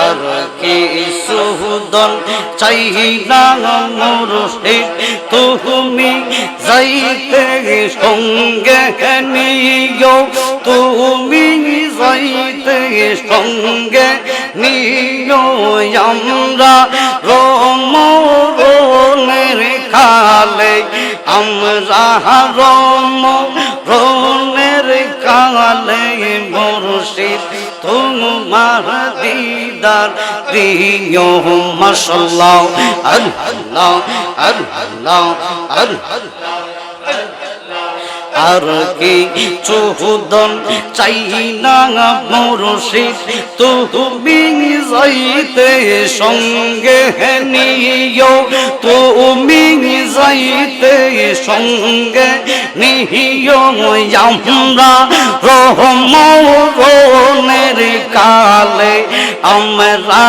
আর কি সুদন চাই না মুর্শিদ তুমি যাইতে সঙ্গে নিও। তুমি যাইতে সঙ্গে নিও। আমরা রমরনের খালে, আমরা রমরনের কালে মুর্শিদ তোমার দিদার দিও মাশাল্লাহ আল্লাহ আল্লাহ আল্লাহ। আর কি চোদন চাই না মুর্শিদ। তুমি যাইতে সঙ্গে নিও। তুমি যাইতে সঙ্গে নিও। আমরা রহমনের কালে, আমরা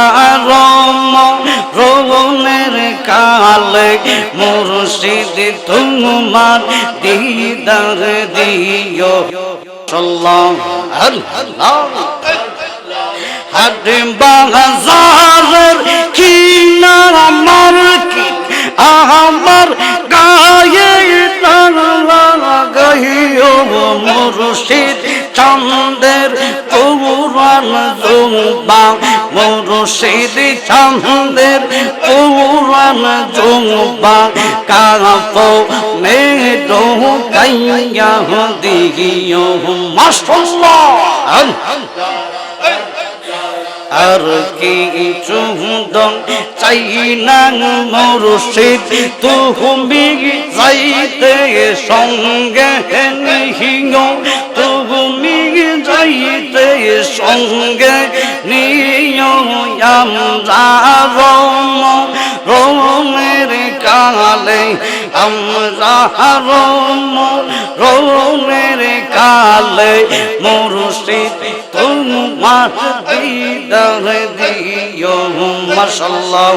রম রোনের কালে মুর্শিদ তোমার দিদার দিও। সাল্লাম আল্লাহ হাট বাজারের কি আমার কি আমার গায়ে গাইও মুর্শিদ চন্দের পুরান জুম্বা মুর্শিদ চন্দের জুম্বা কাপ মেডো কাইয়া দিও মাশাল্লাহ আর কি চুদন চাই না মুর্শিদ তুমি যাইতে সঙ্গে নিহিও তুমি যাইতে সঙ্গে আমরা রম রোমের কালে আমরা রম রোমের কালে মুর্শিদ তোমার দিদার দিও মাশাল্লাহ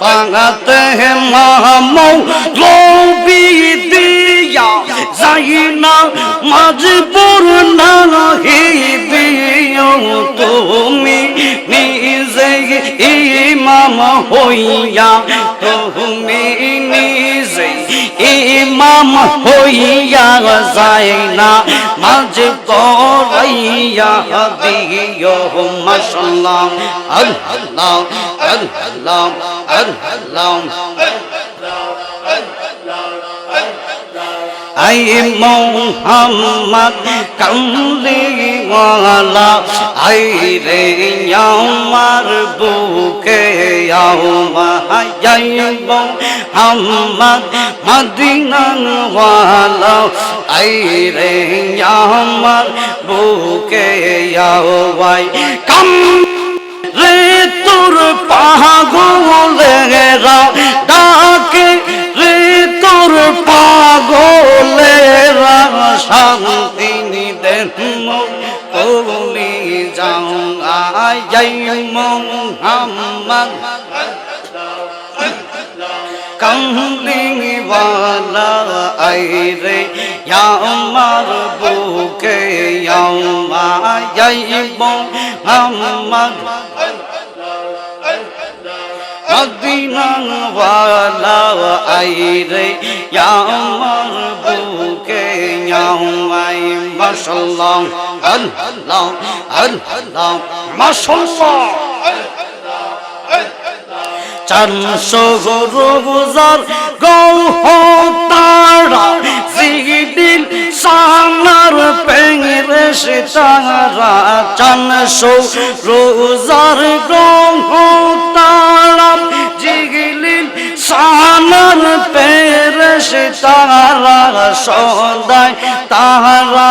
পাগাতে মামৌ লোবি দিয়া, যাই না হিবিও তুমি নিজে ইমাম হইয়া, তুমি নিজে ইমাম হইয়া যায় না, মাঝ করাইয়া দিও মাশাল্লাহ আল্লাহ আল্লাহ আল্লাহ আই মোহাম্মদ কমলিওয়ালা আই রে আমার বুকে মাহাই মোহাম্মদ মদিনাওয়ালা আই রে আমার বুকে আও ভাই কম রে তোর পাগলেরা ডাকে আই মোহাম্মদ কমলিওয়ালা আই রে আমার বুকে আইব মোহাম্মদ মদিনাওয়ালা আই রে আমার বুকে আই মাশাল্লাহ আল্লাহ আল্লাহ মাশাল্লাহ চারশো রোজার গৌহ তারা জিদিল সানার পেংরেশ তারা চারশো রোজার গৌহ তারা জিগিলিল সানার পেরেশ তারা সদাই তারা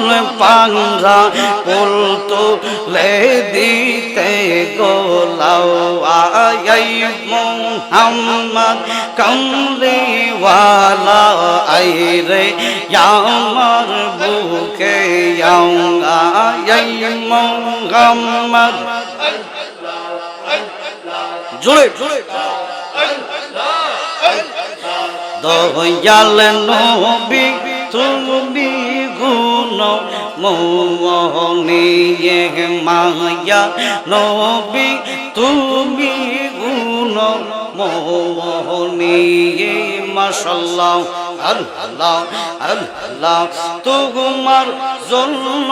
পাগল পাংরা বলতো লে দিতে গোলাও। আই মোহাম্মদ, কমলিওয়ালা আই রে, আমার বুকে আই মোহাম্মদ। জোরে জোরে। দয়াল নবী তুমি গো মোহনিয়ে মায়া নবী। তুমি গুণ মোহনিয়ে মাশাল্লাহ, আল্লাহ আল্লাহ। তোমার জন্য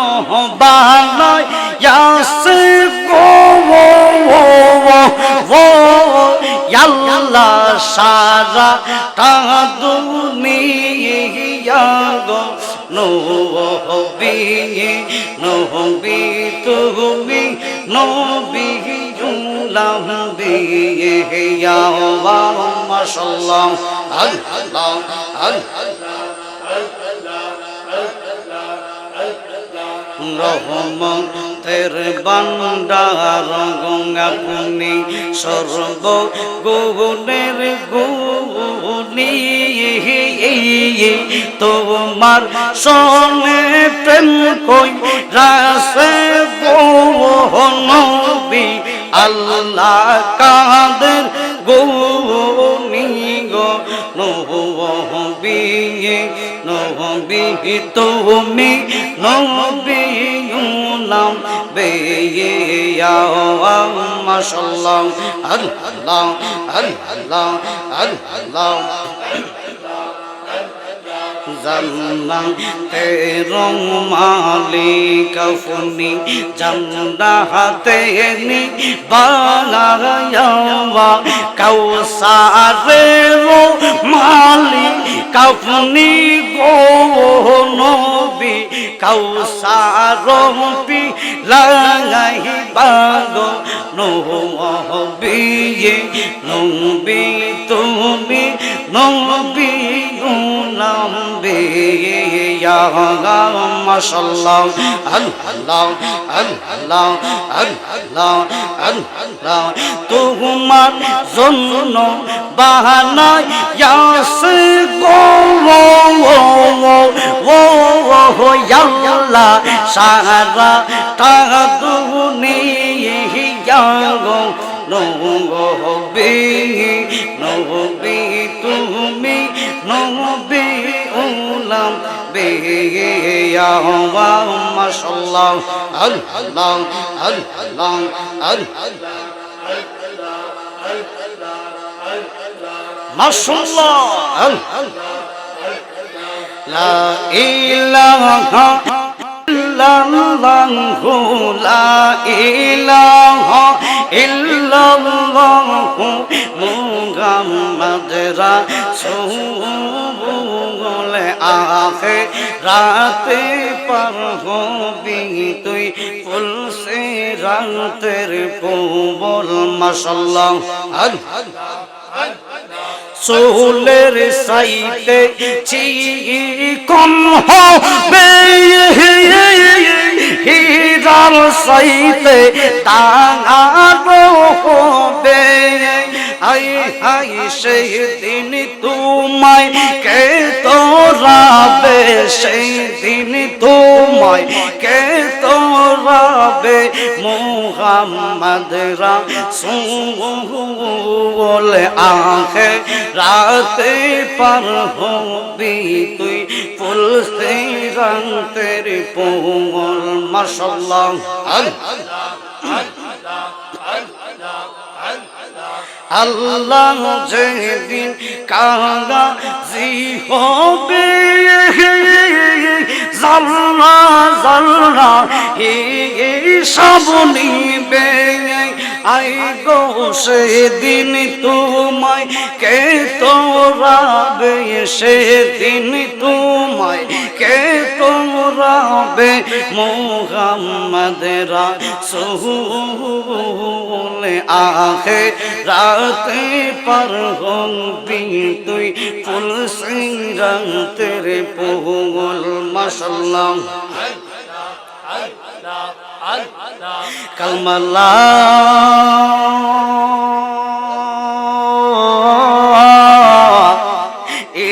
বানাই ইয়াসে গো ও আল্লাহ সারা তা দুনিয়া গো নবী নবী তুমি নবী রহমতের আপনি সর্ব গুণের গুণী। তোমার সনে প্রেম কই? রাসে নবী আল্লাহ কাদের গৌনি গো? নবী নবী, তুমি নবী নাম বেয়া মাশাল্লাহ আল্লাহ আল্লাহ আল্লাহ। জান্নাতের মালিক আপনি জান্নাতে নি বানায়া কাউসারের মালিক আপনি গো নবী, কাউসার পি লাগাই বাগো, নবী নবী তুমি, নবী তোমার জন্য বাহানায় ইয়াসে গো ও আল্লাহ সারা তা দুনিয়া গো নবী নবী নবী উলাম বেয়া মাশাল্লাহ আল্লাহ ইল্লাল্লাহু মুহাম্মদ রাসূল আখে রাতে পার হবি তুই ফুল সে রাতের কোবল মাশাল্লাহ সোলের সাইতে চিকন হবে। হীরার সাইতে তাঙারো হবে আই হাই সেই দিন তোমায় কে তোরাবে? সেই দিন তোমায় কে তোরাবে? মোহাম্মদ রাসূল আখে রাতে পার হবি তুই ফুল সে রঙের পোল, মাশাল্লাহ। আল্লাহ যেদিন কাগাজি হবে। জাল্লা জাল্লা সব নিবে। আই গো সেদিন তোমায় কে তোরাবে সেদিন তোমায় কে তোরাবে মোহাম্মদ রাসূল আখে রাতে পার হবি তুই ফুল সিংরাতের পোগল মাশাল্লাহ। কালমালা।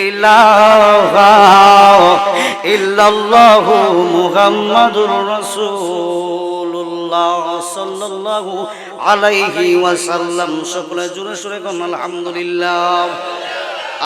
ইলাহা ইল্লাল্লাহু মুহাম্মাদুর রাসূলুল্লাহ সাল্লাল্লাহু আলাইহি ওয়াসাল্লাম সকলে জোরে সুরে কোন আলহামদুলিল্লাহ।